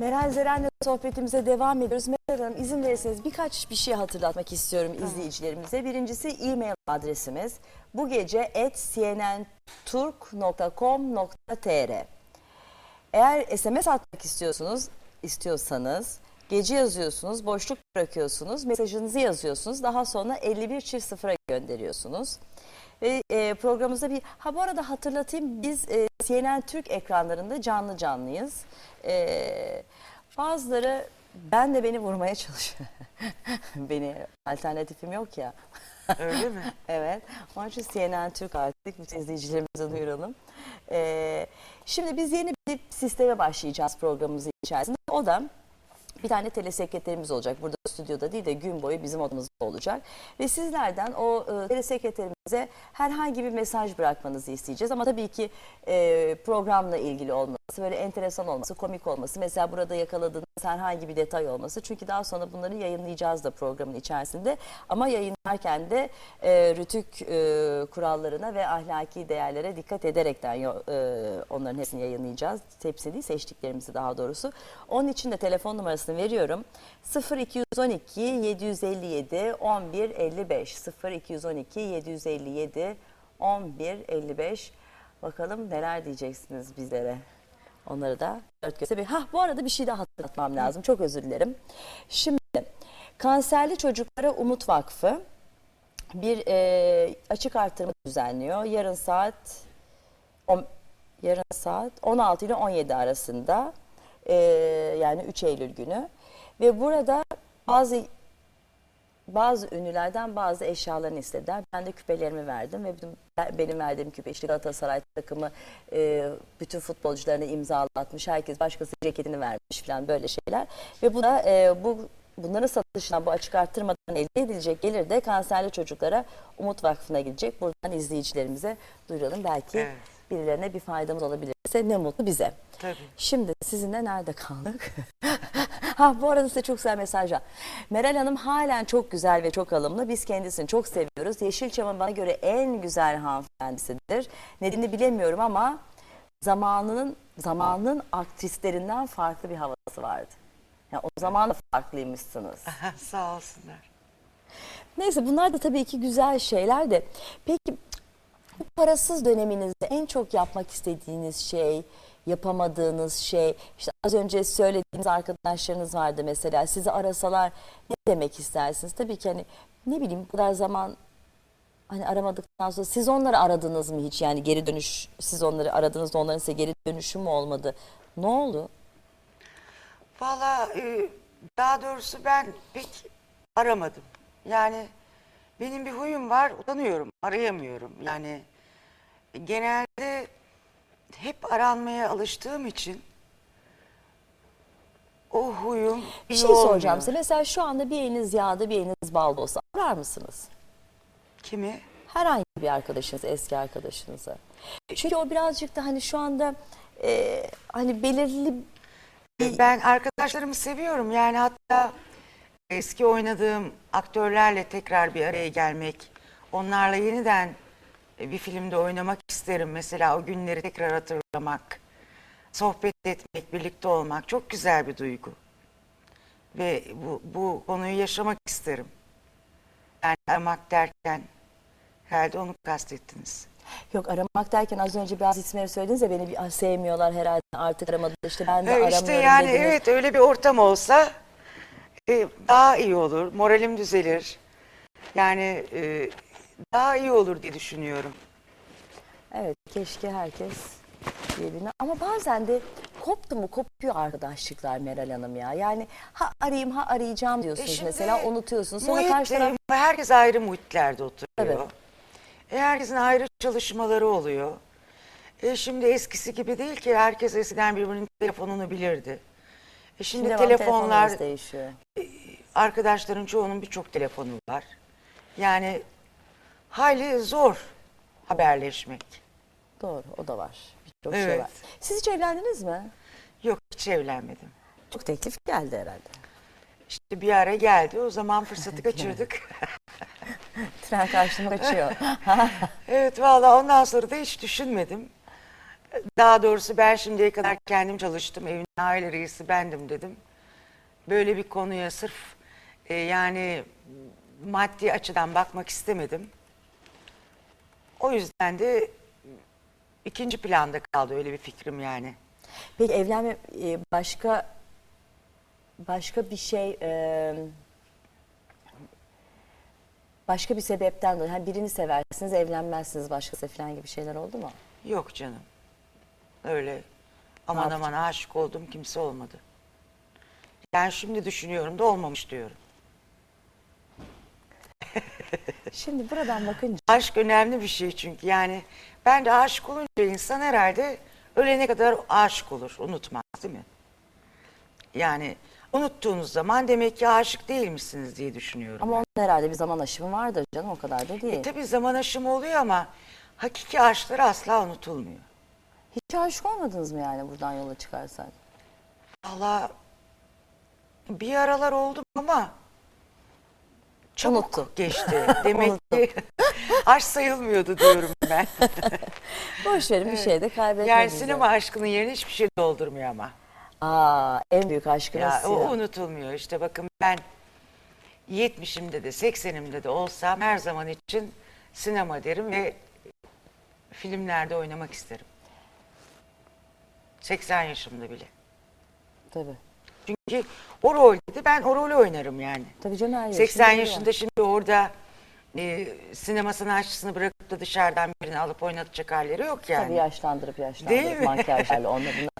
Meral Zeren'le sohbetimize devam ediyoruz. Meral Hanım izin verirseniz birkaç bir şey hatırlatmak istiyorum izleyicilerimize. Birincisi e-mail adresimiz bu gece cnnturk.com.tr Eğer SMS atmak istiyorsunuz, istiyorsanız gece yazıyorsunuz, boşluk bırakıyorsunuz, mesajınızı yazıyorsunuz. Daha sonra 51 çift sıfıra gönderiyorsunuz. Ve e, programımızda bir, ha bu arada hatırlatayım biz e, CNN Türk ekranlarında canlı canlıyız. E, bazıları ben de beni vurmaya çalışıyor. beni alternatifim yok ya. Öyle mi? Evet. Onun için CNN Türk artık bütün izleyicilerimize duyuralım. Ee, şimdi biz yeni bir sisteme başlayacağız programımızın içerisinde. O da bir tane telesekreterimiz olacak. Burada stüdyoda değil de gün boyu bizim odamızda olacak. Ve sizlerden o e, telesekreterimize herhangi bir mesaj bırakmanızı isteyeceğiz. Ama tabii ki e, programla ilgili olması, böyle enteresan olması, komik olması. Mesela burada yakaladığınız herhangi bir detay olması. Çünkü daha sonra bunları yayınlayacağız da programın içerisinde. Ama yayınlarken de e, rütük e, kurallarına ve ahlaki değerlere dikkat ederekten e, onların hepsini yayınlayacağız. Hepsini değil, seçtiklerimizi daha doğrusu. Onun için de telefon numarasını veriyorum. 0212 757 11 55 0212 757 11 55 Bakalım neler diyeceksiniz bizlere. Onları da dört gözle bir... Hah bu arada bir şey daha hatırlatmam lazım. Çok özür dilerim. Şimdi Kanserli Çocuklara Umut Vakfı bir e, açık artırma düzenliyor. Yarın saat on- yarın saat 16 ile 17 arasında e, yani 3 Eylül günü ve burada bazı bazı ünlülerden bazı eşyalarını istediler. Ben de küpelerimi verdim ve bütün- ben- benim verdiğim küpe işte Galatasaray takımı e, bütün futbolcularına imzalatmış. Herkes başkası ceketini vermiş falan böyle şeyler. Ve bu da e, bu bunların satışından bu açık arttırmadan elde edilecek gelir de kanserli çocuklara Umut Vakfı'na gidecek. Buradan izleyicilerimize duyuralım. Belki Evet. birilerine bir faydamız olabilirse ne mutlu bize. Tabii. Şimdi sizinle nerede kaldık? ha bu arada size çok güzel mesajlar. Meral Hanım halen çok güzel ve çok alımlı. Biz kendisini çok seviyoruz. Yeşilçam'ın bana göre en güzel hanımefendisidir. Nedenini bilemiyorum ama zamanının zamanının aktrislerinden farklı bir havası vardı. Yani o zaman da farklıymışsınız. Sağ olsunlar. Neyse bunlar da tabii ki güzel şeyler de. Peki bu parasız döneminizde en çok yapmak istediğiniz şey, yapamadığınız şey, işte az önce söylediğiniz arkadaşlarınız vardı mesela. Sizi arasalar ne demek istersiniz? Tabii ki hani ne bileyim bu kadar zaman hani aramadıktan sonra siz onları aradınız mı hiç? Yani geri dönüş, siz onları aradınız da onların size geri dönüşü mü olmadı? Ne oldu? Valla e, daha doğrusu ben pek aramadım. Yani benim bir huyum var, utanıyorum, arayamıyorum. Yani genelde hep aranmaya alıştığım için o huyum Bir iyi şey soracağım olmuyor. size. Mesela şu anda bir eliniz yağda bir eliniz balda olsa arar mısınız? Kimi? herhangi bir arkadaşınız, eski arkadaşınıza. Çünkü o birazcık da hani şu anda e, hani belirli Ben arkadaşlarımı seviyorum. Yani hatta eski oynadığım aktörlerle tekrar bir araya gelmek, onlarla yeniden bir filmde oynamak isterim. Mesela o günleri tekrar hatırlamak, sohbet etmek, birlikte olmak çok güzel bir duygu. Ve bu, bu konuyu yaşamak isterim. Yani aramak derken herhalde onu kastettiniz. yok aramak derken az önce bazı isimleri söylediniz ya beni bir "Ah, sevmiyorlar herhalde artık aramadılar işte ben de Ee, aramıyorum işte yani dediniz. evet öyle bir ortam olsa e, daha iyi olur. Moralim düzelir. Yani e, daha iyi olur diye düşünüyorum. Evet keşke herkes birbirine ama bazen de koptu mu kopuyor arkadaşlıklar Meral Hanım ya. Yani ha arayayım ha arayacağım diyorsunuz E şimdi mesela unutuyorsunuz. Sonra muhit, karşı taraf e, herkes ayrı muhitlerde oturuyor. Evet. E, herkesin ayrı çalışmaları oluyor. E, şimdi eskisi gibi değil ki herkes eskiden birbirinin telefonunu bilirdi. E, şimdi, Şimdi telefonlar değişiyor. arkadaşların çoğunun birçok telefonu var. Yani hali zor haberleşmek. Doğru o da var. Birçok şey Evet. var. Siz hiç evlendiniz mi? Yok hiç evlenmedim. Çok teklif geldi herhalde. İşte bir ara geldi o zaman fırsatı kaçırdık. Tren karşıma kaçıyor. evet valla ondan sonra da hiç düşünmedim. Daha doğrusu ben şimdiye kadar kendim çalıştım. Evin aile reisi bendim dedim. Böyle bir konuya sırf e, yani maddi açıdan bakmak istemedim. O yüzden de ikinci planda kaldı öyle bir fikrim yani. Peki evlenme e, başka başka bir şey e, başka bir sebepten dolayı hani birini seversiniz evlenmezsiniz başkası falan gibi şeyler oldu mu? Yok canım. Öyle aman aman aşık oldum kimse olmadı. Yani şimdi düşünüyorum da olmamış diyorum. Şimdi buradan bakınca Aşk önemli bir şey çünkü yani ben de aşık olunca insan herhalde ölene kadar aşık olur unutmaz değil mi? Yani unuttuğunuz zaman demek ki aşık değilmişsiniz diye düşünüyorum. ama onun herhalde bir zaman aşımı vardır canım o kadar da değil. E tabi zaman aşımı oluyor ama hakiki aşklar asla unutulmuyor. Hiç aşık olmadınız mı yani buradan yola çıkarsak? Valla bir aralar oldum ama çabuk Unuttu. geçti. Demek ki aşk sayılmıyordu diyorum ben. Boş verin bir şey de kaybetmediniz. yani sinema aşkının yerini hiçbir şey doldurmuyor ama. Aa, en büyük aşkınız Ya o unutulmuyor. İşte bakın ben 70'imde de 80'imde de olsam her zaman için sinema derim ve filmlerde oynamak isterim. 80 yaşımda bile. Tabii. Çünkü o rolde ben o rolü oynarım yani. Tabii canım her 80 yaşında şimdi orada e, sinema sanatçısını bırakıp da dışarıdan birini alıp oynatacak halleri yok yani. Tabii yaşlandırıp yaşlandırıp Değil mi? makyajlarla onunla bununla